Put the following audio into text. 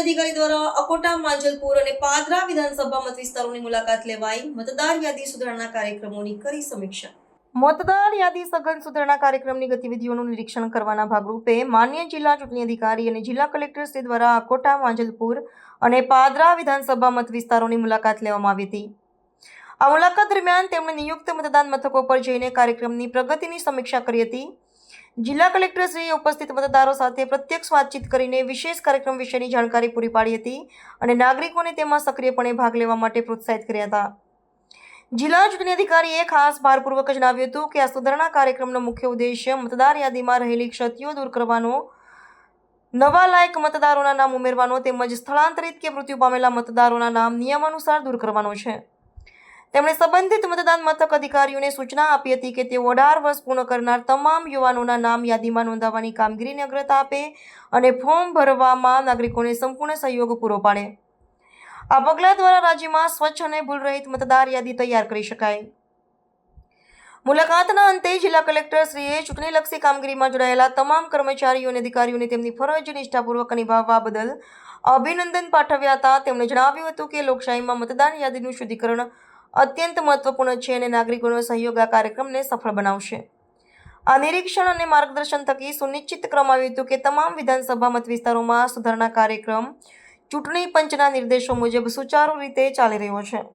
અધિકારી દ્વારા અકોટા, માંજલપુર અને પાદરા વિધાનસભા મત વિસ્તારોની મુલાકાત લેવાઈ. મતદાર યાદી સુધારણા કાર્યક્રમોની કરી સમીક્ષા. મતદાર યાદી સઘન સુધારણા કાર્યક્રમની ગતિવિધિઓનું નિરીક્ષણ કરવાના ભાગરૂપે માન્ય જિલ્લા ચૂંટણી અધિકારી અને જિલ્લા કલેક્ટર શ્રી દ્વારા અકોટા, માંજલપુર અને પાદરા વિધાનસભા મત વિસ્તારોની મુલાકાત લેવામાં આવી હતી. આ મુલાકાત દરમિયાન તેમણે નિયુક્ત મતદાન મથકો પર જઈને કાર્યક્રમની પ્રગતિની સમીક્ષા કરી હતી. જિલ્લા કલેક્ટરશ્રીએ ઉપસ્થિત મતદારો સાથે પ્રત્યક્ષ વાતચીત કરીને વિશેષ કાર્યક્રમ વિશેની જાણકારી પૂરી પાડી હતી અને નાગરિકોને તેમાં સક્રિયપણે ભાગ લેવા માટે પ્રોત્સાહિત કર્યા હતા. જિલ્લા ચૂંટણી અધિકારીએ ખાસ ભારપૂર્વક જણાવ્યું હતું કે આ સુધારણા કાર્યક્રમનો મુખ્ય ઉદ્દેશ્ય મતદાર યાદીમાં રહેલી ક્ષતિઓ દૂર કરવાનો, નવા લાયક મતદારોના નામ ઉમેરવાનો તેમજ સ્થળાંતરિત કે મૃત્યુ પામેલા મતદારોના નામ નિયમાનુસાર દૂર કરવાનો છે. તેમણે સંબંધિત મતદાન મથક અધિકારીઓને સૂચના આપી હતી કે તેઓ અઢાર વર્ષ પૂર્ણ કરનાર તમામ યુવાનોના નામ યાદીમાં નોંધાવવાની કામગીરીને અગ્રતા આપે અને ફોર્મ ભરવામાં નાગરિકોને સંપૂર્ણ સહયોગ પૂરો પાડે. આ પગલાં દ્વારા રાજ્યમાં સ્વચ્છ અને ભૂલરહિત મતદાર યાદી તૈયાર કરી શકાય. મુલાકાતના અંતે જિલ્લા કલેક્ટરશ્રીએ ચૂંટણીલક્ષી કામગીરીમાં જોડાયેલા તમામ કર્મચારીઓ અને અધિકારીઓને તેમની ફરજ નિષ્ઠાપૂર્વક નિભાવવા બદલ અભિનંદન પાઠવ્યા હતા. તેમણે જણાવ્યું હતું કે લોકશાહીમાં મતદાન યાદીનું શુદ્ધિકરણ અત્યંત મહત્વપૂર્ણ છે અને નાગરિકોનો સહયોગ આ કાર્યક્રમને સફળ બનાવશે. આ નિરીક્ષણ અને માર્ગદર્શન થકી સુનિશ્ચિત કરવામાં આવ્યું હતું કે તમામ વિધાનસભા મત વિસ્તારોમાં સુધારણા કાર્યક્રમ ચૂંટણી પંચના નિર્દેશો મુજબ સુચારુ રીતે ચાલી રહ્યો છે.